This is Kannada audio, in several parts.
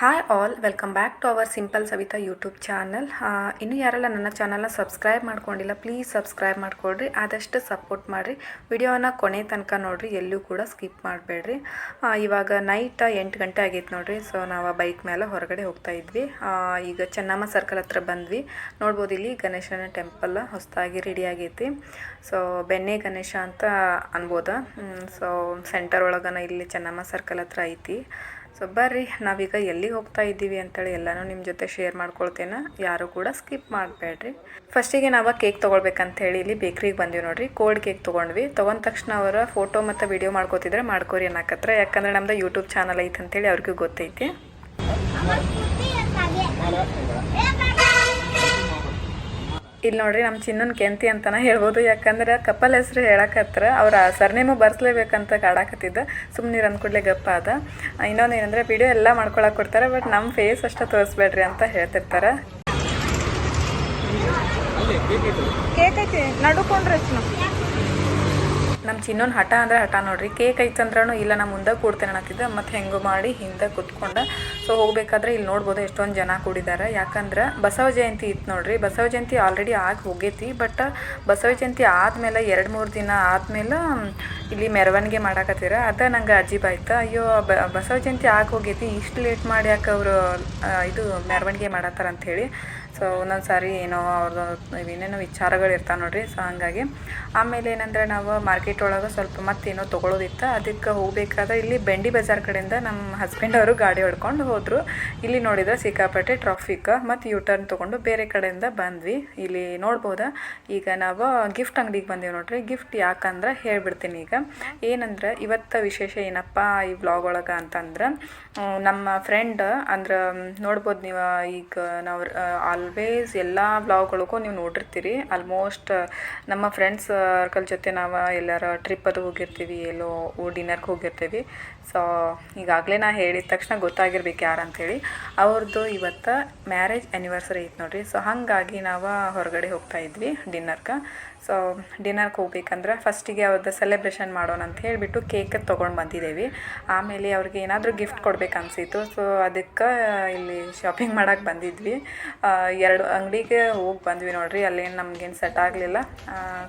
Hi all welcome back to our simple Savita YouTube channel ಇನ್ನೂ ಯಾರೆಲ್ಲ ನನ್ನ ಚಾನಲ್ನ ಸಬ್ಸ್ಕ್ರೈಬ್ ಮಾಡ್ಕೊಂಡಿಲ್ಲ ಪ್ಲೀಸ್ ಸಬ್ಸ್ಕ್ರೈಬ್ ಮಾಡಿಕೊಡ್ರಿ ಆದಷ್ಟು ಸಪೋರ್ಟ್ ಮಾಡಿರಿ. ವಿಡಿಯೋನ ಕೊನೆ ತನಕ ನೋಡಿರಿ, ಎಲ್ಲೂ ಕೂಡ ಸ್ಕಿಪ್ ಮಾಡಬೇಡ್ರಿ. ಇವಾಗ ನೈಟ್ ಎಂಟು ಗಂಟೆ ಆಗೈತೆ ನೋಡಿರಿ ಸೊ ನಾವು ಬೈಕ್ ಮೇಲೆ ಹೊರಗಡೆ ಹೋಗ್ತಾ ಇದ್ವಿ. ಈಗ ಚೆನ್ನಮ್ಮ ಸರ್ಕಲ್ ಹತ್ರ ಬಂದ್ವಿ. ನೋಡ್ಬೋದು ಇಲ್ಲಿ ಗಣೇಶನ ಟೆಂಪಲ್ ಹೊಸದಾಗಿ ರೆಡಿ ಆಗೈತಿ. ಸೊ ಬೆಣ್ಣೆ ಗಣೇಶ ಅಂತ ಅನ್ಬೋದ? ಸೊ ಸೆಂಟರ್ ಒಳಗನ ಇಲ್ಲಿ ಚೆನ್ನಮ್ಮ ಸರ್ಕಲ್ ಹತ್ರ ಐತಿ. ಸೊ ಬರ್ರಿ, ನಾವೀಗ ಎಲ್ಲಿಗೆ ಹೋಗ್ತಾ ಇದ್ದೀವಿ ಅಂತೇಳಿ ಎಲ್ಲನೂ ನಿಮ್ಮ ಜೊತೆ ಶೇರ್ ಮಾಡ್ಕೊಳ್ತೇನೆ. ಯಾರು ಕೂಡ ಸ್ಕಿಪ್ ಮಾಡಬೇಡ್ರಿ ಫಸ್ಟಿಗೆ ನಾವು ಕೇಕ್ ತೊಗೊಳ್ಬೇಕಂತ ಹೇಳಿ ಇಲ್ಲಿ ಬೇಕ್ರಿಗೆ ಬಂದೀವಿ ನೋಡ್ರಿ. ಕೋಲ್ಡ್ ಕೇಕ್ ತೊಗೊಂಡ್ವಿ. ತೊಗೊಂಡ ತಕ್ಷಣ ಅವರ ಫೋಟೋ ಮತ್ತು ವಿಡಿಯೋ ಮಾಡ್ಕೋತಿದ್ರೆ ಮಾಡ್ಕೋರಿ ಅನ್ನಕತ್ರ. ಯಾಕಂದ್ರೆ ನಮ್ದು ಯೂಟ್ಯೂಬ್ ಚಾನಲ್ ಐತೆ ಅಂತೇಳಿ ಅವ್ರಿಗೂ ಗೊತ್ತೈತಿ. ಇಲ್ಲಿ ನೋಡ್ರಿ ನಮ್ಮ ಚಿನ್ನನ್ ಕೆಂತಿ ಅಂತಾನ ಹೇಳ್ಬೋದು. ಯಾಕಂದ್ರೆ ಕಪಲ್ ಹೆಸರು ಹೇಳಕತ್ರ ಅವ್ರ ಸರ್ನೇಮು ಬರ್ಸ್ಲೇಬೇಕಂತ ಕಾಡಾಕತ್ತಿದ್ದ. ಸುಮ್ಮನೆ ಅಂದ ಕೂಡಲೇ ಗಪ್ಪ ಅದ ಇನ್ನೊಂದು ಏನಂದ್ರೆ ವಿಡಿಯೋ ಎಲ್ಲ ಮಾಡ್ಕೊಳಕ್ ಕೊಡ್ತಾರೆ ಬಟ್ ನಮ್ಮ ಫೇಸ್ ಅಷ್ಟೇ ತೋರಿಸ್ಬೇಡ್ರಿ ಅಂತ ಹೇಳ್ತಿರ್ತಾರೆ. ಕೇಕ್ ಐತಿ. ನಡುಕೊಂಡ್ರೆ ನಮ್ಮ ಚಿನ್ನೊಂದು ಹಠ ಅಂದ್ರೆ ಹಠ ನೋಡ್ರಿ. ಕೇಕ್ ಐತಂದ್ರೂ ಇಲ್ಲ, ನಾ ಮುಂದೆ ಕೂಡ್ತೇನೆ ಅನ್ನತ್ತಿದ್ದೆ. ಮತ್ತು ಹೆಂಗೋ ಮಾಡಿ ಹಿಂದೆ ಕೂತ್ಕೊಂಡು. ಸೊ ಹೋಗಬೇಕಾದ್ರೆ ಇಲ್ಲಿ ನೋಡ್ಬೋದು ಎಷ್ಟೊಂದು ಜನ ಕೂಡಿದ್ದಾರೆ ಯಾಕಂದ್ರೆ ಬಸವ ಜಯಂತಿ ಇತ್ತು ನೋಡ್ರಿ. ಬಸವ ಜಯಂತಿ ಆಲ್ರೆಡಿ ಆಗಿ ಹೋಗೈತಿ. ಬಟ್ ಬಸವ ಜಯಂತಿ ಆದಮೇಲೆ ಎರಡು ಮೂರು ದಿನ ಆದಮೇಲೆ ಇಲ್ಲಿ ಮೆರವಣಿಗೆ ಮಾಡಾಕತ್ತೀರ. ಅದ ನಂಗೆ ಅಜೀಬ್ ಆಯ್ತು. ಅಯ್ಯೋ ಬಸವ ಜಯಂತಿ ಆಗಿ ಹೋಗೈತಿ. ಇಷ್ಟು ಲೇಟ್ ಮಾಡಿ ಯಾಕೆ ಅವರು ಇದು ಮೆರವಣಿಗೆ ಮಾಡತ್ತಾರ ಅಂಥೇಳಿ ಸೊ ಒಂದೊಂದು ಸಾರಿ ಏನೋ ಅವ್ರದ್ದು ಏನೇನೋ ವಿಚಾರಗಳು ಇರ್ತಾವೆ ನೋಡಿರಿ. ಸೊ ಹಂಗಾಗಿ ಆಮೇಲೆ ಏನಂದ್ರೆ ನಾವು ಮಾರ್ಕೆಟ್ ಒಳಗೆ ಸ್ವಲ್ಪ ಮತ್ತೇನೋ ತೊಗೊಳೋದಿತ್ತು. ಅದಕ್ಕೆ ಹೋಗ್ಬೇಕಾದ್ರೆ ಇಲ್ಲಿ ಬೆಂಡಿ ಬಜಾರ್ ಕಡೆಯಿಂದ ನಮ್ಮ ಹಸ್ಬೆಂಡ್ ಅವರು ಗಾಡಿ ಹೊಡ್ಕೊಂಡು ಹೋದರು. ಇಲ್ಲಿ ನೋಡಿದ್ರೆ ಸಿಕ್ಕಾಪಟ್ಟೆ ಟ್ರಾಫಿಕ್ ಮತ್ತು ಯು ಟರ್ನ್ ತೊಗೊಂಡು ಬೇರೆ ಕಡೆಯಿಂದ ಬಂದ್ವಿ. ಇಲ್ಲಿ ನೋಡ್ಬೋದಾ? ಈಗ ನಾವು ಗಿಫ್ಟ್ ಅಂಗಡಿಗೆ ಬಂದೀವಿ ನೋಡಿರಿ. ಗಿಫ್ಟ್ ಯಾಕಂದ್ರೆ ಹೇಳ್ಬಿಡ್ತೀನಿ ಈಗ. ಏನಂದ್ರೆ ಇವತ್ತು ವಿಶೇಷ ಏನಪ್ಪ ಈ ಬ್ಲಾಗ್ ಒಳಗೆ ಅಂತಂದ್ರೆ ನಮ್ಮ ಫ್ರೆಂಡ್ ಅಂದ್ರೆ ನೋಡ್ಬೋದು ನೀವು ಈಗ ನಾವು ಆಲ್ವೇಸ್ ಎಲ್ಲ ಬ್ಲಾಗ್ಗಳಿಗೂ ನೀವು ನೋಡಿರ್ತೀರಿ. ಆಲ್ಮೋಸ್ಟ್ ನಮ್ಮ ಫ್ರೆಂಡ್ಸ್ ಸರ್ಕಲ್ ಜೊತೆ ನಾವು ಎಲ್ಲರ ಟ್ರಿಪ್ ಅದು ಹೋಗಿರ್ತೀವಿ, ಎಲ್ಲೋ ಡಿನ್ನರ್ಗೆ ಹೋಗಿರ್ತೀವಿ. ಸೊ ಈಗಾಗಲೇ ನಾ ಹೇಳಿದ ತಕ್ಷಣ ಗೊತ್ತಾಗಿರ್ಬೇಕು ಯಾರು ಅಂಥೇಳಿ ಅವ್ರದ್ದು ಇವತ್ತು ಮ್ಯಾರೇಜ್ ಆ್ಯನಿವರ್ಸರಿ ಐತೆ ನೋಡಿರಿ. ಸೊ ಹಾಗಾಗಿ ನಾವು ಹೊರಗಡೆ ಹೋಗ್ತಾ ಇದ್ವಿ ಡಿನ್ನರ್ಗೆ ಸೊ ಡಿನ್ನರ್ಗೆ ಹೋಗ್ಬೇಕಂದ್ರೆ ಫಸ್ಟಿಗೆ ಅವ್ರದ್ದು ಸೆಲೆಬ್ರೇಷನ್ ಮಾಡೋಣ ಅಂತ ಹೇಳಿಬಿಟ್ಟು ಕೇಕ್ ತೊಗೊಂಡು ಬಂದಿದ್ದೇವೆ ಆಮೇಲೆ ಅವ್ರಿಗೆ ಏನಾದರೂ ಗಿಫ್ಟ್ ಕೊಡ್ಬೇಕು ಅನಿಸಿತ್ತು. ಸೊ ಅದಕ್ಕೆ ಇಲ್ಲಿ ಶಾಪಿಂಗ್ ಮಾಡೋಕ್ಕೆ ಬಂದಿದ್ವಿ. ಎರಡು ಅಂಗಡಿಗೆ ಹೋಗಿ ಬಂದ್ವಿ ನೋಡಿರಿ. ಅಲ್ಲೇನು ನಮಗೇನು ಸೆಟ್ ಆಗಲಿಲ್ಲ.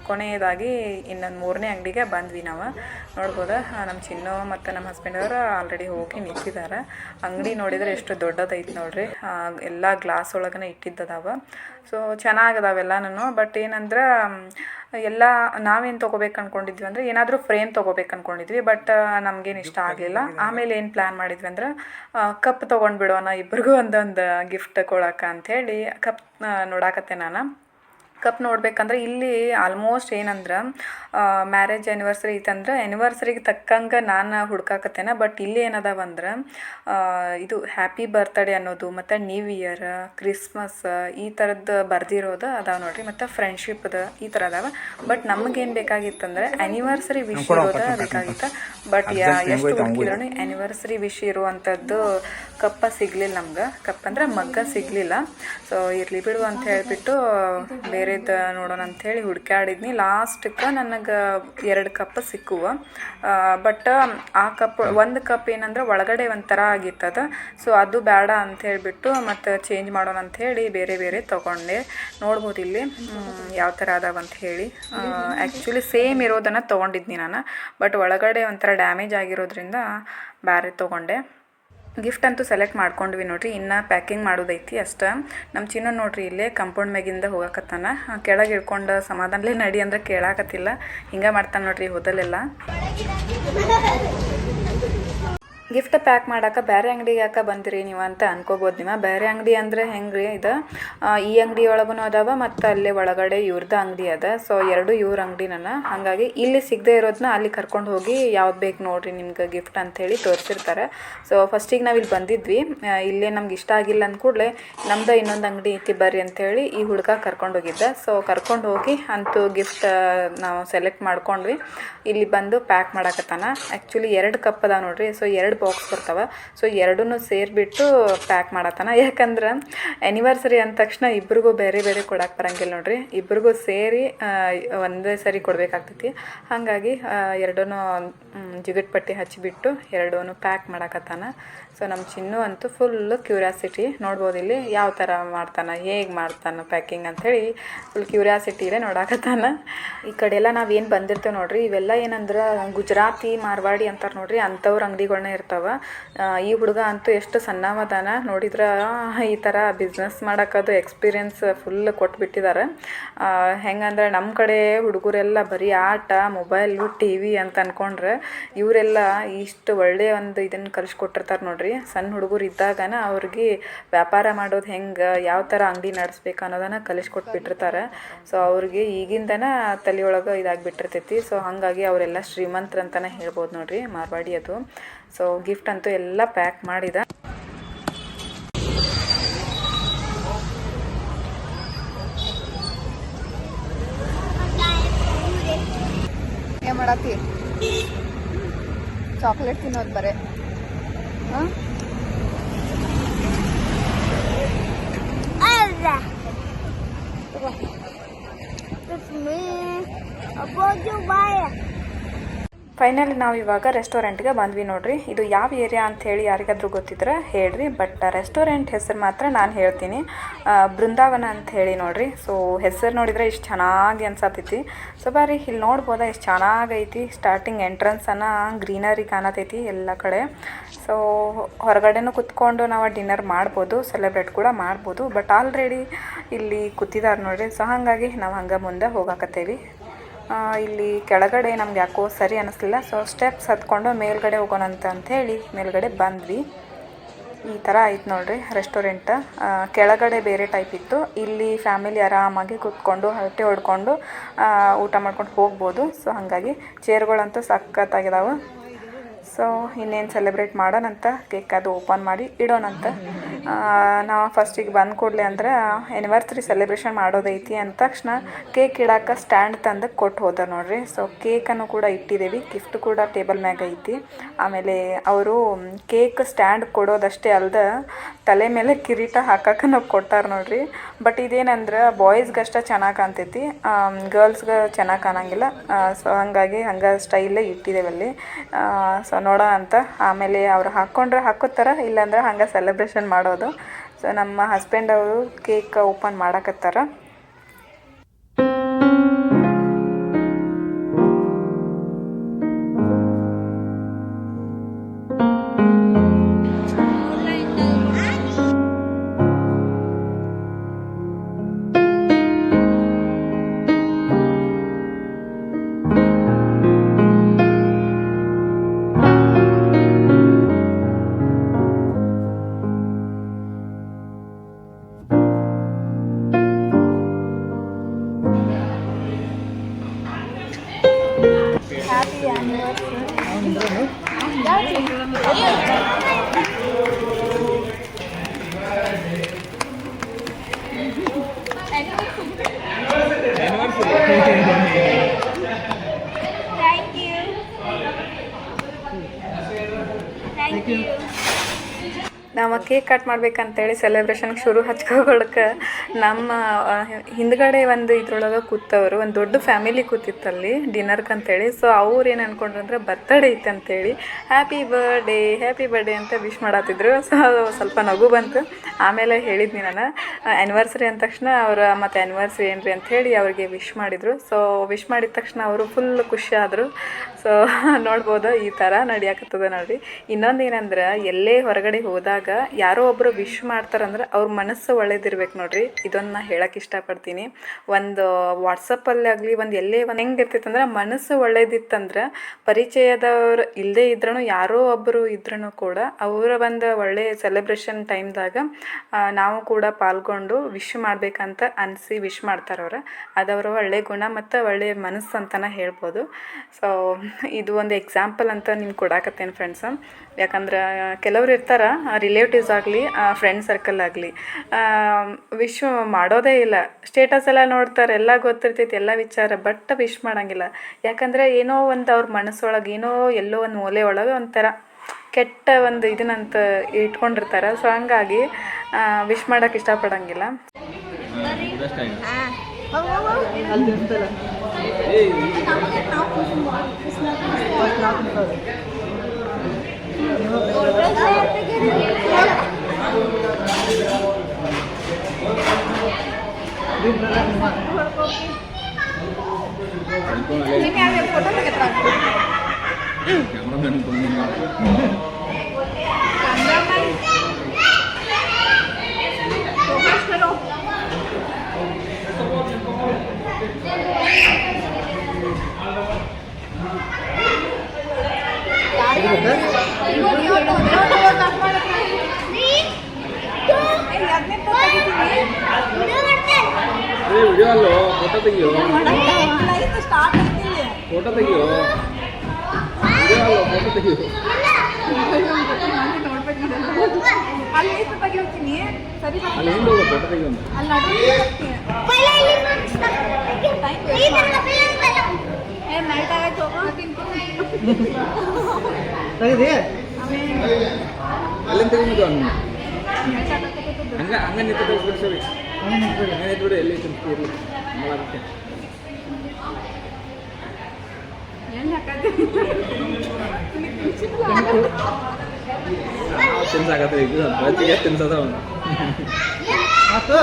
ಕೊನೆಯದಾಗಿ ಇನ್ನೊಂದು ಮೂರನೇ ಅಂಗಡಿಗೆ ಬಂದ್ವಿ ನಾವು. ನೋಡ್ಬೋದಾ? ನಮ್ಮ ಚಿನ್ನು ಮತ್ತು ನಮ್ಮ ಹಸ್ಬೆಂಡ್ ಅವರು ಆಲ್ರೆಡಿ ಹೋಗಿ ನಿಂತಿದ್ದಾರೆ. ಅಂಗಡಿ ನೋಡಿದ್ರೆ ಎಷ್ಟು ದೊಡ್ಡದೈತೆ ನೋಡ್ರಿ. ಎಲ್ಲ ಗ್ಲಾಸ್ ಒಳಗನೆ ಇಟ್ಟಿದ್ದದಾವ. ಸೊ ಚೆನ್ನಾಗದಾವೆಲ್ಲನೂ ಬಟ್ ಏನಂದ್ರೆ ಎಲ್ಲ ನಾವೇನು ತೊಗೋಬೇಕು ಅಂದ್ಕೊಂಡಿದ್ವಿ ಅಂದರೆ ಏನಾದರೂ ಫ್ರೇಮ್ ತೊಗೋಬೇಕು ಅಂದ್ಕೊಂಡಿದ್ವಿ ಬಟ್ ನಮಗೇನು ಇಷ್ಟ ಆಗಲಿಲ್ಲ. ಆಮೇಲೆ ಏನು ಪ್ಲ್ಯಾನ್ ಮಾಡಿದ್ವಿ ಅಂದ್ರೆ ಕಪ್ ತೊಗೊಂಡು ಬಿಡೋಣ ಇಬ್ರಿಗೂ ಒಂದೊಂದು ಗಿಫ್ಟ್ ಕೊಡೋಕೆ ಅಂಥೇಳಿ ಕಪ್ ನೋಡಾಕತ್ತೆ ನಾನು. ಕಪ್ ನೋಡ್ಬೇಕಂದ್ರೆ ಇಲ್ಲಿ ಆಲ್ಮೋಸ್ಟ್ ಏನಂದ್ರೆ ಮ್ಯಾರೇಜ್ ಆ್ಯನಿವರ್ಸರಿ ಇತ್ತಂದ್ರೆ ಆ್ಯನಿವರ್ಸರಿಗೆ ತಕ್ಕಂಗೆ ನಾನು ಹುಡ್ಕಾಕತ್ತೇನೆ ಬಟ್ ಇಲ್ಲಿ ಏನದಾವಂದ್ರೆ ಇದು ಹ್ಯಾಪಿ ಬರ್ತ್ಡೇ ಅನ್ನೋದು ಮತ್ತು ನ್ಯೂ ಇಯರ್ ಕ್ರಿಸ್ಮಸ್ ಈ ಥರದ್ದು ಬರ್ದಿರೋದು ಅದಾವ ನೋಡ್ರಿ ಮತ್ತು ಫ್ರೆಂಡ್ಶಿಪ್ದು ಈ ಥರ ಅದಾವ. ಬಟ್ ನಮಗೇನು ಬೇಕಾಗಿತ್ತಂದ್ರೆ ಆ್ಯನಿವರ್ಸರಿ ವಿಶ್ ಇರೋದು ಬೇಕಾಗಿತ್ತು. ಬಟ್ ಯಾ ಎಷ್ಟು ಹುಡುಕಿದ್ರು ಆ್ಯನಿವರ್ಸರಿ ವಿಶ್ ಇರುವಂಥದ್ದು ಕಪ್ಪ ಸಿಗಲಿಲ್ಲ ನಮ್ಗೆ. ಕಪ್ ಅಂದ್ರೆ ಮಗ್ಗ ಸಿಗಲಿಲ್ಲ. ಸೊ ಇರಲಿ ಬಿಡು ಅಂತ ಹೇಳ್ಬಿಟ್ಟು ಬೇರೆದು ನೋಡೋಣ ಅಂಥೇಳಿ ಹುಡ್ಕ್ಯಾಡಿದ್ನಿ. ಲಾಸ್ಟಕ್ಕೆ ನನಗೆ ಎರಡು ಕಪ್ ಸಿಕ್ಕುವ. ಬಟ್ ಆ ಕಪ್, ಒಂದು ಕಪ್ ಏನಂದ್ರೆ ಒಳಗಡೆ ಒಂಥರ ಆಗಿತ್ತದ. ಸೊ ಅದು ಬೇಡ ಅಂತ ಹೇಳಿಬಿಟ್ಟು ಮತ್ತು ಚೇಂಜ್ ಮಾಡೋಣ ಅಂಥೇಳಿ ಬೇರೆ ಬೇರೆ ತೊಗೊಂಡೆ. ನೋಡ್ಬೋದು ಇಲ್ಲಿ ಯಾವ ಥರ ಅದಾವ ಅಂತ ಹೇಳಿ. ಆ್ಯಕ್ಚುಲಿ ಸೇಮ್ ಇರೋದನ್ನು ತೊಗೊಂಡಿದ್ನಿ ನಾನು. ಬಟ್ ಒಳಗಡೆ ಒಂಥರ ಡ್ಯಾಮೇಜ್ ಆಗಿರೋದ್ರಿಂದ ಬೇರೆ ತೊಗೊಂಡೆ. ಗಿಫ್ಟ್ ಅಂತೂ ಸೆಲೆಕ್ಟ್ ಮಾಡ್ಕೊಂಡ್ವಿ ನೋಡ್ರಿ, ಇನ್ನು ಪ್ಯಾಕಿಂಗ್ ಮಾಡೋದೈತಿ ಅಷ್ಟ. ನಮ್ಮ ಚಿನ್ನ ನೋಡ್ರಿ ಇಲ್ಲೇ ಕಂಪೌಂಡ್ ಮ್ಯಾಗಿಂದ ಹೋಗಕತ್ತಾನ. ಕೆಳಗೆ ಇಳ್ಕೊಂಡು ಸಮಾಧಾನಲೇ ನಡಿ ಅಂದ್ರೆ ಕೇಳಾಕತ್ತಿಲ್ಲ. ಹಿಂಗೆ ಮಾಡ್ತಾನೆ ನೋಡ್ರಿ ಹೋದಲ್ಲೆಲ್ಲ ಗಿಫ್ಟ್ ಪ್ಯಾಕ್ ಮಾಡಕ್ಕೆ ಬೇರೆ ಅಂಗಡಿಗೆ ಯಾಕೆ ಬಂದಿರಿ ನೀವು ಅಂತ ಅನ್ಕೋಬೋದು ನೀವು ಬೇರೆ ಅಂಗಡಿ ಅಂದರೆ ಹೆಂಗೆ ಇದು? ಆ, ಈ ಅಂಗಡಿ ಒಳಗೂ ಅದಾವ ಮತ್ತು ಅಲ್ಲೇ ಒಳಗಡೆ ಇವ್ರದ್ದು ಅಂಗಡಿ ಅದ. ಸೊ ಎರಡು ಇವ್ರ ಅಂಗಡಿ ನನ್ನ ಹಾಗಾಗಿ ಇಲ್ಲಿ ಸಿಗದೆ ಇರೋದನ್ನ ಅಲ್ಲಿ ಕರ್ಕೊಂಡು ಹೋಗಿ ಯಾವ್ದು ಬೇಕು ನೋಡಿರಿ ನಿಮ್ಗೆ ಗಿಫ್ಟ್ ಅಂಥೇಳಿ ತೋರಿಸಿರ್ತಾರೆ. ಸೊ ಫಸ್ಟಿಗೆ ನಾವು ಇಲ್ಲಿ ಬಂದಿದ್ವಿ. ಇಲ್ಲೇ ನಮ್ಗೆ ಇಷ್ಟ ಆಗಿಲ್ಲ ಅಂದ ಕೂಡಲೇ ನಮ್ದು ಇನ್ನೊಂದು ಅಂಗಡಿ ಐತಿ ಬರ್ರಿ ಅಂಥೇಳಿ ಈ ಹುಡುಗ ಕರ್ಕೊಂಡು ಹೋಗಿದ್ದೆ. ಸೊ ಕರ್ಕೊಂಡು ಹೋಗಿ ಅಂತೂ ಗಿಫ್ಟ್ ನಾವು ಸೆಲೆಕ್ಟ್ ಮಾಡ್ಕೊಂಡ್ವಿ. ಇಲ್ಲಿ ಬಂದು ಪ್ಯಾಕ್ ಮಾಡಕತ್ತಾನ. ಆ್ಯಕ್ಚುಲಿ ಎರಡು ಕಪ್ ಅದಾವ ನೋಡ್ರಿ. ಸೊ ಎರಡು ಬಾಕ್ಸ್ ಬರ್ತಾವೆ. ಸೊ ಎರಡೂ ಸೇರಿಬಿಟ್ಟು ಪ್ಯಾಕ್ ಮಾಡತ್ತಾನ. ಯಾಕಂದ್ರೆ ಆ್ಯನಿವರ್ಸರಿ ಅಂದ ತಕ್ಷಣ ಇಬ್ರಿಗೂ ಬೇರೆ ಬೇರೆ ಕೊಡಕ್ಕೆ ಬರಂಗಿಲ್ಲ ನೋಡ್ರಿ. ಇಬ್ರಿಗೂ ಸೇರಿ ಒಂದೇ ಸರಿ ಕೊಡಬೇಕಾಗ್ತೈತಿ. ಹಾಗಾಗಿ ಎರಡೂ ಜಿಗಟ್ ಪಟ್ಟಿ ಹಚ್ಚಿಬಿಟ್ಟು ಎರಡೂ ಪ್ಯಾಕ್ ಮಾಡಕತ್ತಾನ. ಸೊ ನಮ್ಮ ಚಿನ್ನು ಅಂತೂ ಫುಲ್ಲು ಕ್ಯೂರಿಯಾಸಿಟಿ ನೋಡ್ಬೋದು ಇಲ್ಲಿ ಯಾವ ಥರ ಮಾಡ್ತಾನೆ, ಹೇಗೆ ಮಾಡ್ತಾನೆ ಪ್ಯಾಕಿಂಗ್ ಅಂಥೇಳಿ ಫುಲ್ ಕ್ಯೂರಿಯಾಸಿಟಿಲೇ ನೋಡಾಕತ್ತಾನ. ಈ ಕಡೆ ಎಲ್ಲ ನಾವೇನು ಬಂದಿರ್ತೇವೆ ನೋಡ್ರಿ, ಇವೆಲ್ಲ ಏನಂದ್ರೆ ಗುಜರಾತಿ, ಮಾರ್ವಾಡಿ ಅಂತಾರೆ ನೋಡ್ರಿ, ಅಂಥವ್ರ ಅಂಗಡಿಗಳನ್ನ ಇರ್ತಾವೆ. ಈ ಹುಡುಗ ಅಂತೂ ಎಷ್ಟು ಸಣ್ಣವದಾನ, ನೋಡಿದ್ರೆ ಈ ಥರ ಬಿಸ್ನೆಸ್ ಮಾಡೋಕ್ಕದು ಎಕ್ಸ್ಪೀರಿಯನ್ಸ್ ಫುಲ್ ಕೊಟ್ಬಿಟ್ಟಿದ್ದಾರೆ ಹೆಂಗಂದ್ರೆ ನಮ್ಮ ಕಡೆ ಹುಡುಗರೆಲ್ಲ ಬರೀ ಆಟ ಮೊಬೈಲು ಟಿ ವಿ ಅಂತ ಅಂದ್ಕೊಂಡ್ರೆ ಇವರೆಲ್ಲ ಇಷ್ಟು ಒಳ್ಳೆಯ ಒಂದು ಇದನ್ನು ಕಲಿಸ್ಕೊಟ್ಟಿರ್ತಾರೆ ನೋಡ್ರಿ. ಸಣ್ಣ ಹುಡುಗರು ಇದ್ದಾಗನ ಅವ್ರಿಗೆ ವ್ಯಾಪಾರ ಮಾಡೋದು ಹೆಂಗೆ, ಯಾವ ಥರ ಅಂಗಡಿ ನಡೆಸ್ಬೇಕು ಅನ್ನೋದನ್ನು ಕಲಿಸ್ಕೊಟ್ಬಿಟ್ಟಿರ್ತಾರೆ. ಸೊ ಅವ್ರಿಗೆ ಈಗಿಂದನ ತಲೆಯೊಳಗೆ ಇದಾಗಿಬಿಟ್ಟಿರ್ತೈತಿ. ಸೊ ಹಾಗಾಗಿ ಅವರೆಲ್ಲ ಶ್ರೀಮಂತರಂತನೇ ಹೇಳ್ಬೋದು ನೋಡ್ರಿ, ಮಾರ್ವಾಡಿ ಅದು. ಸೊ ಗಿಫ್ಟ್ ಅಂತೂ ಎಲ್ಲ ಪ್ಯಾಕ್ ಮಾಡಿದ. ಮಾಡತಿ? ಚಾಕ್ಲೇಟ್ ತಿನ್ನೋದು ಬರೇ. да? Это. Тут мы обогреваем. ಫೈನಲಿ ನಾವು ಇವಾಗ ರೆಸ್ಟೋರೆಂಟ್ಗೆ ಬಂದ್ವಿ ನೋಡ್ರಿ. ಇದು ಯಾವ ಏರಿಯಾ ಅಂತ ಹೇಳಿ ಯಾರಿಗಾದ್ರೂ ಗೊತ್ತಿದ್ರೆ ಹೇಳ್ರಿ. ಬಟ್ ರೆಸ್ಟೋರೆಂಟ್ ಹೆಸರು ಮಾತ್ರ ನಾನು ಹೇಳ್ತೀನಿ. ಬೃಂದಾವನ ಅಂತ ಹೇಳಿ ನೋಡ್ರಿ. ಸೊ ಹೆಸರು ನೋಡಿದ್ರೆ ಇಷ್ಟು ಚೆನ್ನಾಗಿ ಅನ್ಸತ್ತೈತಿ ಸೊ ಬಾರಿ ಇಲ್ಲಿ ನೋಡ್ಬೋದ? ಎಷ್ಟು ಚೆನ್ನಾಗೈತಿ. ಸ್ಟಾರ್ಟಿಂಗ್ ಎಂಟ್ರೆನ್ಸನ್ನು ಗ್ರೀನರಿ ಕಾಣತೈತಿ ಎಲ್ಲ ಕಡೆ. ಸೊ ಹೊರಗಡೆನೂ ಕುತ್ಕೊಂಡು ನಾವು ಡಿನ್ನರ್ ಮಾಡ್ಬೋದು ಸೆಲೆಬ್ರೇಟ್ ಕೂಡ ಮಾಡ್ಬೋದು. ಬಟ್ ಆಲ್ರೆಡಿ ಇಲ್ಲಿ ಕೂತಿದ್ದಾರೆ ನೋಡ್ರಿ. ಸೊ ಹಾಗಾಗಿ ನಾವು ಹಂಗೆ ಮುಂದೆ ಹೋಗಾಕತ್ತೇವಿ. ಇಲ್ಲಿ ಕೆಳಗಡೆ ನಮ್ಗೆ ಯಾಕೋ ಸರಿ ಅನ್ನಿಸ್ಲಿಲ್ಲ ಸೊ ಸ್ಟೆಪ್ಸ್ ಹತ್ಕೊಂಡು ಮೇಲ್ಗಡೆ ಹೋಗೋಣಂತ ಅಂಥೇಳಿ ಮೇಲ್ಗಡೆ ಬಂದ್ವಿ. ಈ ಥರ ಆಯ್ತು ನೋಡ್ರಿ ರೆಸ್ಟೋರೆಂಟ್ ಕೆಳಗಡೆ ಬೇರೆ ಟೈಪ್ ಇತ್ತು. ಇಲ್ಲಿ ಫ್ಯಾಮಿಲಿ ಆರಾಮಾಗಿ ಕೂತ್ಕೊಂಡು, ಹರಟೆ ಹೊಡ್ಕೊಂಡು ಊಟ ಮಾಡ್ಕೊಂಡು ಹೋಗ್ಬೋದು. ಸೊ ಹಾಗಾಗಿ ಚೇರ್ಗಳಂತೂ ಸಖತ್ತಾಗಿದಾವೆ. ಸೊ, ಇನ್ನೇನು ಸೆಲೆಬ್ರೇಟ್ ಮಾಡೋಣಂತ ಕೇಕ್ ಅದು ಓಪನ್ ಮಾಡಿ ಇಡೋಣಂತ. ನಾವು ಫಸ್ಟಿಗೆ ಬಂದು ಕೂಡಲೇ ಅಂದ್ರೆ ಎನಿವರ್ಸರಿ ಸೆಲೆಬ್ರೇಷನ್ ಮಾಡೋದೈತಿ ಅಂದ ತಕ್ಷಣ ಕೇಕ್ ಇಡಕ್ಕೆ ಸ್ಟ್ಯಾಂಡ್ ತಂದು ಕೊಟ್ಟು ಹೋದ ನೋಡ್ರಿ. ಸೊ ಕೇಕನ್ನು ಕೂಡ ಇಟ್ಟಿದ್ದೀವಿ ಗಿಫ್ಟ್ ಕೂಡ ಟೇಬಲ್ ಮ್ಯಾಗ ಐತಿ. ಆಮೇಲೆ ಅವರು ಕೇಕ್ ಸ್ಟ್ಯಾಂಡ್ ಕೊಡೋದಷ್ಟೇ ಅಲ್ದ ತಲೆ ಮೇಲೆ ಕಿರೀಟ ಹಾಕಕ್ಕೆ ನಾವು ಕೊಟ್ಟಾರ ನೋಡ್ರಿ. ಬಟ್ ಇದೇನಂದ್ರೆ ಬಾಯ್ಸ್ಗಷ್ಟೇ ಚೆನ್ನಾಗಿ ಕಾಣ್ತೈತಿ ಗರ್ಲ್ಸ್ಗೆ ಚೆನ್ನಾಗಿ ಕಾಣಂಗಿಲ್ಲ. ಸೊ ಹಾಗಾಗಿ ಹಂಗೆ ಸ್ಟೈಲೇ ಇಟ್ಟಿದ್ದೇವೆ ಅಲ್ಲಿ. ಸೊ ನೋಡೋಣ ಅಂತ. ಆಮೇಲೆ ಅವರು ಹಾಕ್ಕೊಂಡ್ರೆ ಹಾಕೋತಾರ ಇಲ್ಲಾಂದ್ರೆ ಹಂಗೆ ಸೆಲೆಬ್ರೇಷನ್ ಮಾಡೋದು. ಸೊ ನಮ್ಮ ಹಸ್ಬೆಂಡ್ ಅವರು ಕೇಕ್ ಓಪನ್ ಮಾಡಕತ್ತಾರ. ಕಟ್ ಮಾಡ್ಬೇಕಂತೇಳಿ ಸೆಲೆಬ್ರೇಷನ್ ಶುರು ಹಚ್ಕೊಳಕ್ಕೆ ನಮ್ಮ ಹಿಂದ್ಗಡೆ ಒಂದು ಇದ್ರೊಳಗೆ ಕೂತವರು, ಒಂದು ದೊಡ್ಡ ಫ್ಯಾಮಿಲಿ ಕೂತಿತ್ತಲ್ಲಿ ಡಿನ್ನರ್ಗೆ ಅಂತೇಳಿ ಸೊ ಅವ್ರು ಏನು ಅನ್ಕೊಂಡ್ರು ಅಂದ್ರೆ ಬರ್ತಡೇ ಐತೆ ಅಂತೇಳಿ ಹ್ಯಾಪಿ ಬರ್ಡೇ ಹ್ಯಾಪಿ ಬರ್ಡೇ ಅಂತ ವಿಶ್ ಮಾಡತ್ತಿದ್ರು ಸೊ ಸ್ವಲ್ಪ ನಗು ಬಂತು. ಆಮೇಲೆ ಹೇಳಿದ್ನಿ ನಾನು. ಆ್ಯನಿವರ್ಸರಿ ಅಂದ ತಕ್ಷಣ ಅವ್ರು, ಮತ್ತು ಆ್ಯನಿವರ್ಸರಿ ಏನ್ರಿ ಅಂತ ಹೇಳಿ ಅವ್ರಿಗೆ ವಿಶ್ ಮಾಡಿದರು. ಸೊ ವಿಶ್ ಮಾಡಿದ ತಕ್ಷಣ ಅವರು ಫುಲ್ ಖುಷಿ ಆದರು. ಸೊ ನೋಡ್ಬೋದು ಈ ಥರ ನಡಿಯಾಕತ್ತದ ನೋಡ್ರಿ. ಇನ್ನೊಂದು ಏನಂದ್ರೆ, ಎಲ್ಲೇ ಹೊರಗಡೆ ಹೋದಾಗ ಯಾರೋ ಒಬ್ಬರು ವಿಶ್ ಮಾಡ್ತಾರಂದ್ರೆ ಅವ್ರ ಮನಸ್ಸು ಒಳ್ಳೇದಿರ್ಬೇಕು ನೋಡ್ರಿ. ಇದೊಂದು ನಾ ಹೇಳಕ್ಕೆ ಇಷ್ಟಪಡ್ತೀನಿ. ಒಂದು ವಾಟ್ಸಪ್ಪಲ್ಲಿ ಆಗಲಿ, ಒಂದು ಎಲ್ಲೇ ಒಂದು ಹೆಂಗೆ ಇರ್ತೈತಂದ್ರೆ ಮನಸ್ಸು ಒಳ್ಳೇದಿತ್ತಂದ್ರೆ ಪರಿಚಯದವ್ರು ಇಲ್ಲದೇ ಇದ್ರೂ ಯಾರೋ ಒಬ್ಬರು ಇದ್ರೂ ಕೂಡ ಅವರ ಒಂದು ಒಳ್ಳೆ ಸೆಲೆಬ್ರೇಷನ್ ಟೈಮ್ದಾಗ ನಾವು ಕೂಡ ಪಾಲ್ಗೊಂಡು ವಿಶ್ ಮಾಡಬೇಕಂತ ಅನಿಸಿ ವಿಶ್ ಮಾಡ್ತಾರೆ ಅವ್ರು ಅದವರ ಒಳ್ಳೆ ಗುಣ ಮತ್ತು ಒಳ್ಳೆ ಮನಸ್ಸು ಅಂತಲೇ ಹೇಳ್ಬೋದು. ಸೊ ಇದು ಒಂದು ಎಕ್ಸಾಂಪಲ್ ಅಂತ ನಿಮ್ಗೆ ಕೊಡಾಕತ್ತೇನೆ ಫ್ರೆಂಡ್ಸ್ ಯಾಕಂದ್ರೆ, ಕೆಲವ್ರು ಇರ್ತಾರೆ ರಿಲೇಟಿವ್ಸ್ ಆಗಲಿ ಫ್ರೆಂಡ್ ಸರ್ಕಲ್ ಆಗಲಿ ವಿಶ್ ಮಾಡೋದೇ ಇಲ್ಲ. ಸ್ಟೇಟಸ್ ಎಲ್ಲ ನೋಡ್ತಾರೆ, ಎಲ್ಲ ಗೊತ್ತಿರ್ತೈತಿ, ಎಲ್ಲ ವಿಚಾರ ಬಟ್ ವಿಶ್ ಮಾಡೋಂಗಿಲ್ಲ. ಯಾಕಂದರೆ, ಏನೋ ಒಂದು ಅವ್ರ ಮನಸ್ಸೊಳಗೆ, ಏನೋ ಎಲ್ಲೋ ಒಂದು ಮೂಲೆ ಒಳಗೆ ಒಂಥರ ಕೆಟ್ಟ ಒಂದು ಇದನ್ನಂತ ಇಟ್ಕೊಂಡಿರ್ತಾರೆ. ಸೊ ಹಂಗಾಗಿ ವಿಶ್ ಮಾಡೋಕೆ ಇಷ್ಟಪಡಂಗಿಲ್ಲ. 你那边口罩没给到？嗯。ಅಲ್ಲಿ ಇರ್ತಲ್ಲ ವಿಡಿಯೋ ಅಲ್ಲೋ ಫೋಟೋ ತೆಗಿಯೋ ಫೋಟೋ ತೆಗಿಯೋ ವಿಡಿಯೋ ಅಲ್ಲೋ ಫೋಟೋ ತೆಗಿಯೋ ಅಲ್ಲಿ ಹಿಂದೆ ಹೋಗೋ ಫೋಟೋ ತೆಗಿಯೋ ಅಂತ ತೆಗೆದಿ ಅಲ್ಲಿಂದ ತೆಗಿದು ಅನ್ನ ಹಂಗ ಹಂಗ ನಿಂತು ತೆಗಿಸ್ಬಿಡಿ ಸರಿ ಹಂಗೆ ನಿಂತ್ಬಿಡಿ ಹಂಗೆ ನಿಂತ್ಬಿಡಿ ಎಲ್ಲಿ ತಿಂತ ಇರಲಿ ಮಾಡಕ್ಕೆ ತಿನ್ಸಾಕತ್ತೆ ಈಗ ಬಚ್ಚಿಗೆ ತಿನ್ಸದ ಅವನು ಆತು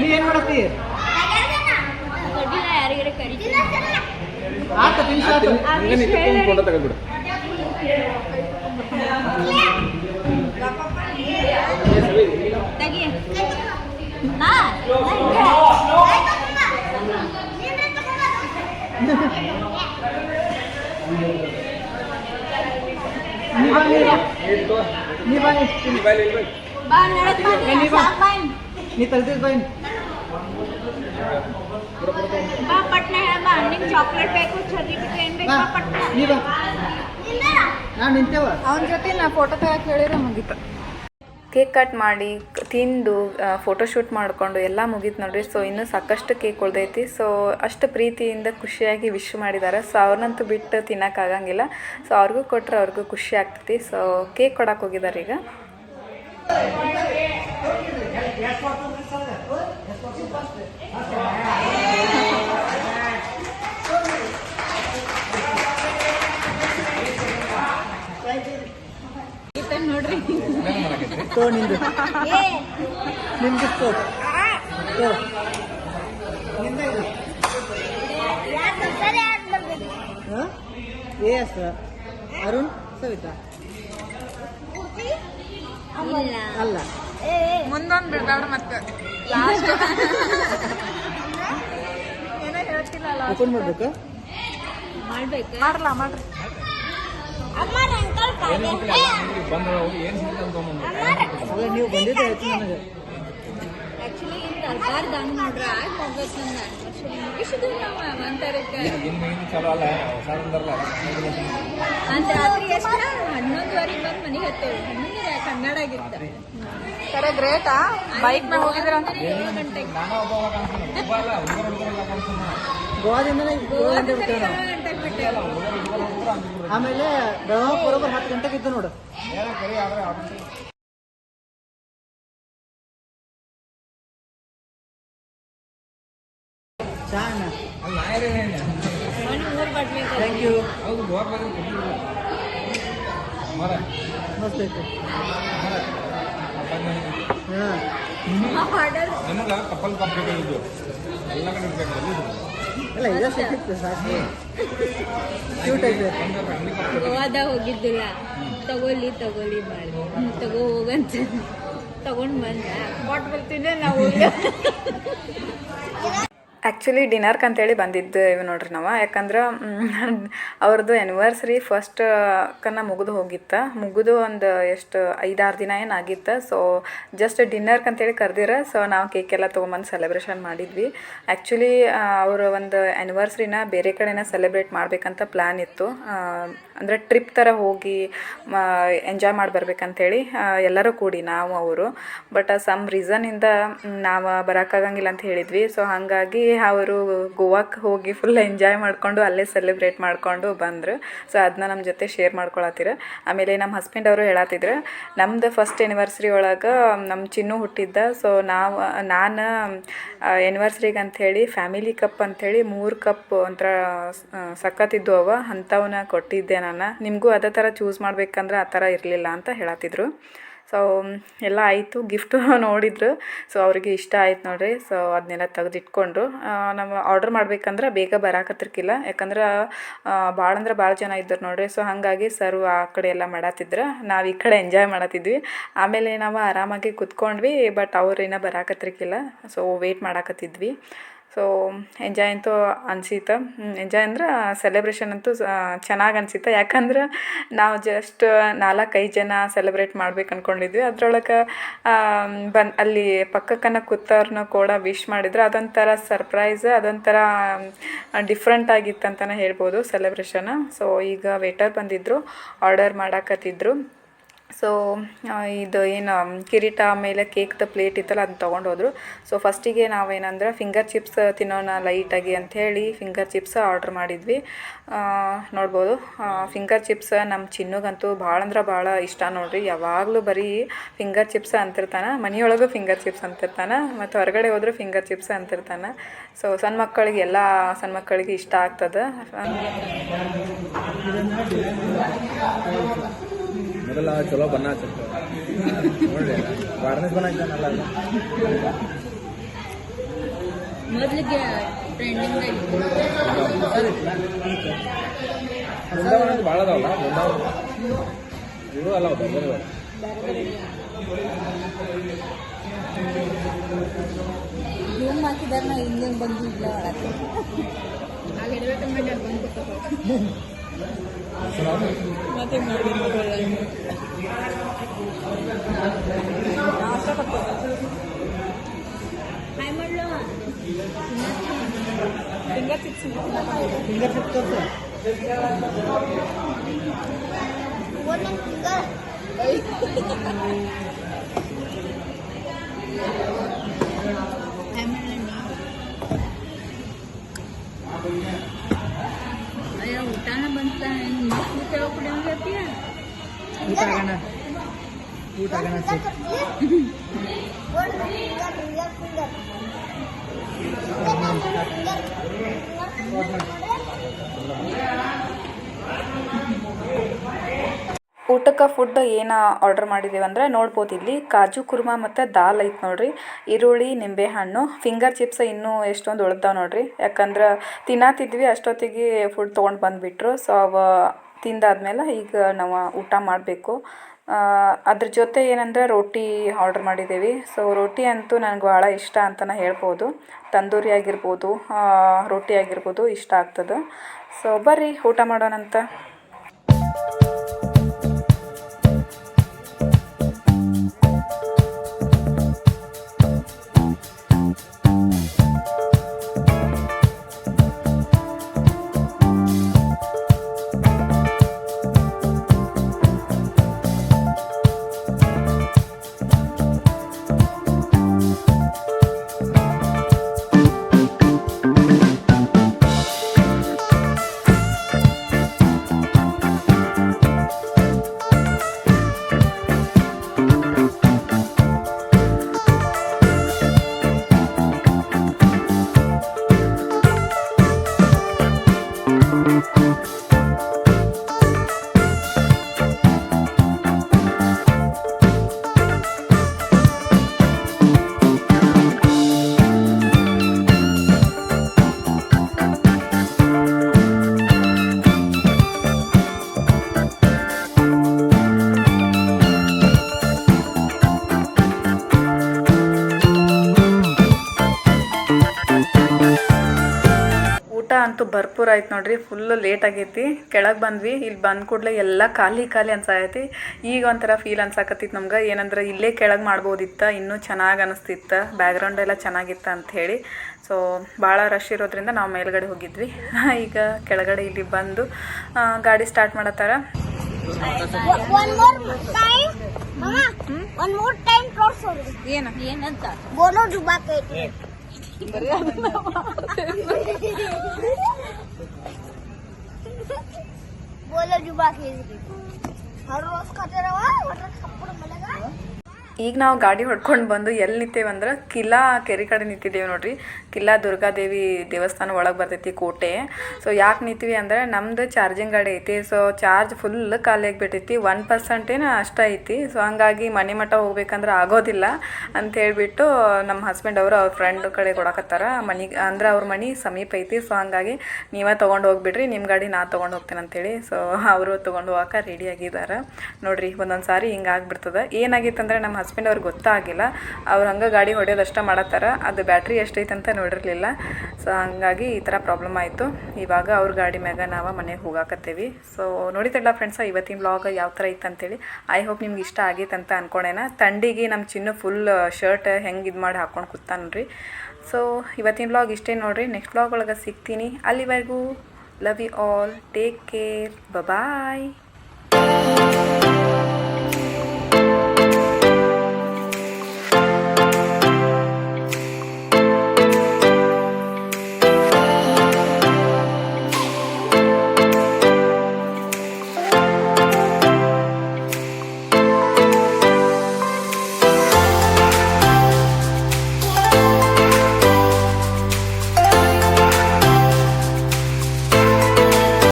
ನೀ ಏನು ಮಾಡತ್ತಿ ಯಾರಿಗಾರ ಕರಿತೀನಿ ಆತ ತಿನ್ಸ ಆತು ಹಂಗ ನಿಂತ್ಕೊಂಡು ಫೋಟೋ ತಗೊಂಡ್ಬಿಡು ತೆಗಿ ನಾ ನೀ ಬೇಕು ಏನ್ ಬೇಕು ನಾನು ನಿಂತೇವ. ಅವನ ಜೊತೆ ನಾ ಫೋಟೋ ತೆಗಕ್ಕೆ ಹೇಳಿದ್ರೆ ಮುಗೀತು. ಕೇಕ್ ಕಟ್ ಮಾಡಿ ತಿಂದು ಫೋಟೋಶೂಟ್ ಮಾಡಿಕೊಂಡು ಎಲ್ಲ ಮುಗೀತು ನೋಡ್ರಿ. ಸೊ ಇನ್ನೂ ಸಾಕಷ್ಟು ಕೇಕ್ ಉಳ್ದೈತಿ. ಸೊ ಅಷ್ಟು ಪ್ರೀತಿಯಿಂದ ಖುಷಿಯಾಗಿ ವಿಶ್ ಮಾಡಿದ್ದಾರೆ ಸೊ ಅವ್ರನ್ನಂತೂ ಬಿಟ್ಟು ತಿನ್ನೋಕ್ಕಾಗಂಗಿಲ್ಲ ಸೊ ಅವ್ರಿಗೂ ಕೊಟ್ಟರೆ ಅವ್ರಿಗೂ ಖುಷಿ ಆಗ್ತೈತಿ. ಸೊ ಕೇಕ್ ಕೊಡಕ್ಕೆ ಹೋಗಿದ್ದಾರೆ ಈಗ. ತೋ ನಿಂದು ನಿಂದು ತೋ ತೋ ನಿಂದ ಇದು ಹಾಂ ಎ ಎಸ್ ಅರುಣ್ ಸವಿತಾ ಅಲ್ಲ ಮುಂದೊಂದು ಬಿಡ್ಬೇಡ ಮತ್ತೆ ಏನೋ ಹೇಳ್ತಿಲ್ಲಲ್ಲ ಓಪನ್ ಮಾಡ್ಬೇಕಾ ಮಾಡ್ಬೇಕು ಮಾಡ್ಲಾ ಮಾಡ್ರಿ ಬಂದ್ರೆ ಏನ್ ಸಿಗುತ್ತೆ ಅಂತ ನೀವು ಬಂದಿದ್ದೆ ನನಗೆ. ಆಕ್ಚುಲಿ ಇನ್ ನೋಡ್ರ ಮುಗಿಸಿದ್ವಿ ನಾವು ಅಂತ ರಾತ್ರಿ ಎಷ್ಟು ಹನ್ನೊಂದುವರೆಗೆ ಬಂದು ಮನೆಗೆ ಹತ್ತೇವೆ ಹನ್ನೊಂದು ಕನ್ನಡ ಆಗಿತ್ತು ಸರಿ ಗ್ರೇಟಾ ಬೈಕ್ ಹೋಗಿದ್ರ ಗಂಟೆಗೆ. ಗೋವಾದಿಂದ ಬಿಟ್ಟೆ ಆಮೇಲೆ ಬೆಳಗಾವ್ ಬರೋಬ್ಬರ ಹತ್ತು ಗಂಟೆಗೆ ಇದ್ದು ನೋಡು ಏನೋ ಕರಿ ಆದ್ರೆ ಆಫೀಸ್ ಚಾ ಅಣ್ಣ ಅಲ್ಲಿ ನಾ ಯಾರೇ ಮನೆ ಮೂರು ಬಟ್ಲೆ ಥ್ಯಾಂಕ್ ಯು ಹೌದು ಗೋವಾ ಬಂದ್ರೆ ಕೊಟ್ಟಿಲ್ಲ ಮರ ಮರ ಹಾಂ ಕಪ್ಪಲ್ ಕಪ್ ಬೇಕಾಗಿದ್ದು ಎಲ್ಲ ಕಡೆ ಇಲ್ಲ ಇದೇ ಸಿಕ್ಕಿತ್ತು ಸಾಕು. ಕ್ಯೂಟ್ ಐತೆ ಗೋವಾದಾಗ ಹೋಗಿದ್ದಿಲ್ಲ. ತಗೊಳ್ಳಿ ತಗೊಳ್ಳಿ ಮಾಡಿ. ತಗೋ ಹೋಗಂತ. ತಗೊಂಡ್ ಬಂದ. ಬಾಟ್ ಬರ್ತಿದ್ದೆ ನಾವು ಆ್ಯಕ್ಚುಲಿ ಡಿನ್ನರ್ಗೆ ಅಂತೇಳಿ ಬಂದಿದ್ದು ಇವು ನೋಡ್ರಿ ನಾವು. ಯಾಕಂದ್ರೆ ಅವ್ರದ್ದು ಆ್ಯನಿವರ್ಸರಿ ಫಸ್ಟ್ ಕನ್ನ ಮುಗಿದು ಹೋಗಿತ್ತು. ಮುಗಿದು ಒಂದು ಎಷ್ಟು, ಐದಾರು ದಿನ ಏನು ಆಗಿತ್ತು. ಸೊ ಜಸ್ಟ್ ಡಿನ್ನರ್ಗೆ ಅಂತೇಳಿ ಕರೆದಿರ. ಸೊ ನಾವು ಕೇಕ್ ಎಲ್ಲ ತೊಗೊಂಬಂದು ಸೆಲೆಬ್ರೇಷನ್ ಮಾಡಿದ್ವಿ. ಆ್ಯಕ್ಚುಲಿ ಅವರ ಒಂದು ಆ್ಯನಿವರ್ಸರಿನ ಬೇರೆ ಕಡೆನ ಸೆಲೆಬ್ರೇಟ್ ಮಾಡಬೇಕಂತ ಪ್ಲ್ಯಾನ್ ಇತ್ತು. ಅಂದರೆ ಟ್ರಿಪ್ ಥರ ಹೋಗಿ ಎಂಜಾಯ್ ಮಾಡಿ ಬರ್ಬೇಕಂತೇಳಿ ಎಲ್ಲರೂ ಕೂಡಿ ನಾವು, ಅವರು. ಬಟ್ ಸಮ್ ರೀಸನಿಂದ ನಾವು ಬರೋಕ್ಕಾಗಂಗಿಲ್ಲ ಅಂತ ಹೇಳಿದ್ವಿ. ಸೊ ಹಾಗಾಗಿ ಅವರು ಗೋವಾಕ್ಕೆ ಹೋಗಿ ಫುಲ್ ಎಂಜಾಯ್ ಮಾಡಿಕೊಂಡು ಅಲ್ಲೇ ಸೆಲೆಬ್ರೇಟ್ ಮಾಡಿಕೊಂಡು ಬಂದರು. ಸೊ ಅದನ್ನ ನಮ್ಮ ಜೊತೆ ಶೇರ್ ಮಾಡ್ಕೊಳತ್ತೀರ. ಆಮೇಲೆ ನಮ್ಮ ಹಸ್ಬೆಂಡ್ ಅವರು ಹೇಳತ್ತಿದ್ರು ನಮ್ದು ಫಸ್ಟ್ ಎನಿವರ್ಸರಿ ಒಳಗೆ ನಮ್ಮ ಚಿನ್ನು ಹುಟ್ಟಿದ್ದ. ಸೊ ನಾವು, ನಾನು ಎನಿವರ್ಸರಿಗೆ ಅಂಥೇಳಿ ಫ್ಯಾಮಿಲಿ ಕಪ್ ಅಂಥೇಳಿ ಮೂರು ಕಪ್ ಒಂಥರ ಸಖತ್ತಿದ್ದು ಅವ. ಅಂಥವನ್ನ ಕೊಟ್ಟಿದ್ದೆ ನಾನು. ನಿಮಗೂ ಅದೇ ಥರ ಚೂಸ್ ಮಾಡ್ಬೇಕಂದ್ರೆ ಆ ಥರ ಇರಲಿಲ್ಲ ಅಂತ ಹೇಳತ್ತಿದ್ರು ಸೊ ಎಲ್ಲ ಆಯಿತು ಗಿಫ್ಟು ನೋಡಿದ್ರು. ಸೊ ಅವರಿಗೆ ಇಷ್ಟ ಆಯ್ತು ನೋಡ್ರಿ. ಸೊ ಅದನ್ನೆಲ್ಲ ತೆಗೆದಿಟ್ಕೊಂಡ್ರು ನಮ್ಮ ಆರ್ಡರ್ ಮಾಡ್ಬೇಕಂದ್ರೆ ಬೇಗ ಬರಾಕತ್ತಿರ್ಕಿಲ್ಲ. ಯಾಕಂದ್ರೆ ಭಾಳ ಅಂದ್ರೆ ಭಾಳ ಜನ ಇದ್ದರು ನೋಡ್ರಿ. ಸೊ ಹಾಗಾಗಿ ಸರ್ವ್ ಆ ಕಡೆ ಎಲ್ಲ ಮಾಡತ್ತಿದ್ರು ನಾವು ಈ ಕಡೆ ಎಂಜಾಯ್ ಮಾಡತ್ತಿದ್ವಿ ಆಮೇಲೆ ನಾವು ಆರಾಮಾಗಿ ಕುತ್ಕೊಂಡ್ವಿ ಬಟ್ ಅವ್ರು ಏನೋ ಬರಾಕತ್ತಿರ್ಕಿಲ್ಲ. ಸೊ ವೇಟ್ ಮಾಡಾಕತ್ತಿದ್ವಿ. ಸೊ ಎಂಜಾಯ್ ಅಂತೂ ಅನ್ಸಿತ್ತು ಎಂಜಾಯ್ ಅಂದ್ರೆ ಸೆಲೆಬ್ರೇಷನ್ ಅಂತೂ ಚೆನ್ನಾಗಿ ಅನ್ಸಿತ್ತು ಯಾಕಂದ್ರೆ ನಾವು ಜಸ್ಟ್ ನಾಲ್ಕೈದು ಜನ ಸೆಲೆಬ್ರೇಟ್ ಮಾಡ್ಬೇಕು ಅಂದ್ಕೊಂಡಿದ್ವಿ ಅದ್ರೊಳಗೆ ಬನ್, ಅಲ್ಲಿ ಪಕ್ಕಕ್ಕನ ಕೂತವ್ರನ್ನ ಕೂಡ ವಿಶ್ ಮಾಡಿದ್ರು ಅದೊಂಥರ ಸರ್ಪ್ರೈಸ್ ಅದೊಂಥರ ಡಿಫ್ರೆಂಟ್ ಆಗಿತ್ತು ಅಂತಲೇ ಹೇಳ್ಬೋದು ಸೆಲೆಬ್ರೇಷನ್ ಸೊ ಈಗ ವೇಟರ್ ಬಂದಿದ್ದರು ಆರ್ಡರ್ ಮಾಡಾಕತ್ತಿದ್ರು. ಸೊ ಇದು ಏನು ಕಿರೀಟ ಆಮೇಲೆ ಕೇಕ್ದು ಪ್ಲೇಟ್ ಇತ್ತಲ್ಲ ಅದನ್ನ ತೊಗೊಂಡು ಹೋದರು ಸೊ ಫಸ್ಟಿಗೆ ನಾವೇನಂದ್ರೆ ಫಿಂಗರ್ ಚಿಪ್ಸ್ ತಿನ್ನೋಣ ಲೈಟಾಗಿ ಅಂಥೇಳಿ ಫಿಂಗರ್ ಚಿಪ್ಸ್ ಆರ್ಡ್ರ್ ಮಾಡಿದ್ವಿ. ನೋಡ್ಬೋದು ಫಿಂಗರ್ ಚಿಪ್ಸ್ ನಮ್ಮ ಚಿನ್ನಗಂತೂ ಭಾಳ ಅಂದ್ರೆ ಭಾಳ ಇಷ್ಟ ನೋಡ್ರಿ. ಯಾವಾಗಲೂ ಬರೀ ಫಿಂಗರ್ ಚಿಪ್ಸ್ ಅಂತಿರ್ತಾನೆ, ಮನೆಯೊಳಗೂ ಫಿಂಗರ್ ಚಿಪ್ಸ್ ಅಂತಿರ್ತಾನೆ, ಮತ್ತು ಹೊರಗಡೆ ಹೋದರೂ ಫಿಂಗರ್ ಚಿಪ್ಸ್ ಅಂತಿರ್ತಾನೆ. ಸೊ ಸಣ್ಣ ಮಕ್ಕಳಿಗೆ ಎಲ್ಲ ಸಣ್ಣ ಮಕ್ಕಳಿಗೆ ಇಷ್ಟ ಆಗ್ತದೆ. ಮೊದಲ ಚಲೋ ಬಣ್ಣ ಹಚ್ಚಿರ್ತಾರೆ ನೋಡ್ರಿ ವಾರ್ನೆಸ್ ಬಣ್ಣ ಇದ್ದಾನಲ್ಲ. ಮೊದ್ಲಿಗೆ ಬೃಂದಾವನ ಭಾಳ ಅದಾವಲ್ಲ ಬೃಂದಾವನ. ಇವು ಅಲ್ಲ ಬೇರೆ. ಜೂಮ್ ಹಾಕಿದಾರ ನಾ ಹಿಂಗೆ ಬಂದು ಇಲ್ಲ ಒಳಗೆ ಆಗಿರ್ಬೇಕಂದ್ರೆ ಬಂದು ಮತ್ತೆ ನೋಡಿ ಹಾಯ್ ಮಾಡ್ಲೋ ಫಿಂಗರ್ ಚಿಪ್ ತೋರ್ಸು hi ಊಟ ಕುಡಿಯಂಗತ್ತೀಯ ಊಟ ಆಗೋಣ ಊಟ ಆಗೋಣ ಸಿಕ್ ಊಟಕ್ಕೆ ಫುಡ್ ಏನು ಆರ್ಡರ್ ಮಾಡಿದ್ದೀವಿ ಅಂದ್ರೆ ನೋಡ್ಬೋದು ಇಲ್ಲಿ. ಕಾಜು ಕುರ್ಮಾ ಮತ್ತು ದಾಲ್ ಐತೆ ನೋಡ್ರಿ. ಈರುಳ್ಳಿ, ನಿಂಬೆಹಣ್ಣು ಫಿಂಗರ್ ಚಿಪ್ಸ್ ಇನ್ನೂ ಎಷ್ಟೊಂದು ಉಳ್ದಾವ ನೋಡ್ರಿ. ಯಾಕಂದ್ರೆ ತಿನ್ನತ್ತಿದ್ವಿ ಅಷ್ಟೊತ್ತಿಗೆ ಫುಡ್ ತೊಗೊಂಡು ಬಂದುಬಿಟ್ರು. ಸೊ ಅವ ತಿಂದಾದ್ಮೇಲೆ ಈಗ ನಾವು ಊಟ ಮಾಡಬೇಕು. ಅದ್ರ ಜೊತೆ ಏನಂದರೆ ರೋಟಿ ಆರ್ಡ್ರ್ ಮಾಡಿದ್ದೀವಿ ಸೊ ರೋಟಿ ಅಂತೂ ನನಗೆ ಭಾಳ ಇಷ್ಟ ಅಂತಲೇ ಹೇಳ್ಬೋದು. ತಂದೂರಿ ಆಗಿರ್ಬೋದು ರೊಟ್ಟಿ ರೋಟಿ ಆಗಿರ್ಬೋದು ಇಷ್ಟ ಆಗ್ತದೆ. ಸೊ ಬರ್ರಿ, ಊಟ ಮಾಡೋಣಂತ. ಅಂತೂ ಭರ್ಪೂರ್ ಆಯ್ತು ನೋಡ್ರಿ ಫುಲ್ ಲೇಟ್ ಆಗೈತಿ. ಕೆಳಗೆ ಬಂದ್ವಿ ಇಲ್ಲಿ ಬಂದ ಕೂಡಲೇ ಎಲ್ಲ ಖಾಲಿ ಖಾಲಿ ಅನ್ಸಾಕೈತಿ ಈಗ ಒಂಥರ ಫೀಲ್ ಅನ್ಸಾಕತ್ತಿತ್ತು ನಮ್ಗೆ ಏನಂದ್ರೆ ಇಲ್ಲೇ ಕೆಳಗೆ ಮಾಡ್ಬೋದಿತ್ತ ಇನ್ನೂ ಚೆನ್ನಾಗಿ ಅನಿಸ್ತಿತ್ತು ಬ್ಯಾಕ್ಗ್ರೌಂಡ್ ಎಲ್ಲ ಚೆನ್ನಾಗಿತ್ತ ಅಂತ ಹೇಳಿ. ಸೊ ಭಾಳ ರಶ್ ಇರೋದ್ರಿಂದ ನಾವು ಮೇಲ್ಗಡೆ ಹೋಗಿದ್ವಿ. ಈಗ ಕೆಳಗಡೆ ಇಲ್ಲಿ ಬಂದು ಗಾಡಿ ಸ್ಟಾರ್ಟ್ ಮಾಡತ್ತಾರ. ಏನಂತ બોલો જુબા ખેલ હર રોજ ખાતે રહેવા ಈಗ ನಾವು ಗಾಡಿ ಹೊಡ್ಕೊಂಡು ಬಂದು ಎಲ್ಲಿ ನಿಂತೇವಂದ್ರೆ ಕಿಲಾ ಕೆರೆ ಕಡೆ ನಿಂತಿದ್ದೇವೆ ನೋಡ್ರಿ. ಕಿಲ್ಲಾ ದುರ್ಗಾದೇವಿ ದೇವಸ್ಥಾನ ಒಳಗೆ ಬರ್ತೈತಿ ಕೋಟೆ. ಸೊ ಯಾಕೆ ನಿಂತೀವಿ ಅಂದ್ರೆ ನಮ್ದು ಚಾರ್ಜಿಂಗ್ ಗಾಡಿ ಐತಿ. ಸೊ ಚಾರ್ಜ್ ಫುಲ್ ಖಾಲಿ ಆಗಿಬಿಟ್ಟೈತಿ. ಒನ್ ಪರ್ಸೆಂಟೇನು ಅಷ್ಟ ಐತಿ. ಸೊ ಹಂಗಾಗಿ ಮನೆ ಮಠ ಹೋಗ್ಬೇಕಂದ್ರೆ ಆಗೋದಿಲ್ಲ ಅಂತ ಹೇಳಿಬಿಟ್ಟು ನಮ್ಮ ಹಸ್ಬೆಂಡ್ ಅವರು ಅವ್ರ ಫ್ರೆಂಡ್ ಕಡೆ ಕೊಡಕತ್ತಾರ. ಮನೆಗೆ ಅಂದ್ರೆ ಅವ್ರ ಮನೆ ಸಮೀಪ ಐತಿ. ಸೊ ಹಂಗಾಗಿ ನೀವೇ ತೊಗೊಂಡು ಹೋಗ್ಬಿಡ್ರಿ. ನಿಮ್ಮ ಗಾಡಿ ನಾ ತೊಗೊಂಡು ಹೋಗ್ತೇನೆ ಅಂತೇಳಿ. ಸೊ ಅವರು ತೊಗೊಂಡು ಹೋಗಕ್ಕೆ ರೆಡಿ ಆಗಿದ್ದಾರೆ ನೋಡ್ರಿ, ಒಂದೊಂದು ಸಾರಿ ಹಿಂಗೆ ಆಗ್ಬಿಡ್ತದೆ. ಏನಾಗಿತ್ತು ಅಂದ್ರೆ ನಮ್ಮ ಹಸ್ಬೆಂಡ್ ಅವ್ರಿಗೆ ಗೊತ್ತಾಗಿಲ್ಲ. ಅವ್ರು ಹಂಗೆ ಗಾಡಿ ಹೊಡೆಯೋದು ಅಷ್ಟೇ ಮಾಡತ್ತಾರ. ಅದು ಬ್ಯಾಟ್ರಿ ಎಷ್ಟೈತೆ ಅಂತ ನೋಡಿರಲಿಲ್ಲ. ಸೊ ಹಂಗಾಗಿ ಈ ಥರ ಪ್ರಾಬ್ಲಮ್ ಆಯಿತು. ಇವಾಗ ಅವ್ರ ಗಾಡಿ ಮ್ಯಾಗ ನಾವು ಮನೆಗೆ ಹೋಗಾಕತ್ತೇವಿ. ಸೊ ನೋಡಿದ್ರಲ್ಲ ಫ್ರೆಂಡ್ಸ್ ಇವತ್ತಿನ ಬ್ಲಾಗ್ ಯಾವ ಥರ ಇತ್ತು ಅಂತೇಳಿ. ಐ ಹೋಪ್ ನಿಮ್ಗೆ ಇಷ್ಟ ಆಗೈತೆ ಅಂತ ಅನ್ಕೊಂಡೇನ ತಂಡಿಗೆ ನಮ್ಮ ಚಿನ್ನು ಫುಲ್ ಶರ್ಟ್ ಹೆಂಗೆ ಇದು ಮಾಡಿ ಹಾಕ್ಕೊಂಡು ಕೂತಾನ್ರಿ. ಸೊ ಇವತ್ತಿನ ಬ್ಲಾಗ್ ಇಷ್ಟೇ ನೋಡಿರಿ. ನೆಕ್ಸ್ಟ್ ಬ್ಲಾಗ್ ಒಳಗೆ ಸಿಗ್ತೀನಿ. ಅಲ್ಲಿವರೆಗೂ love you all take care bye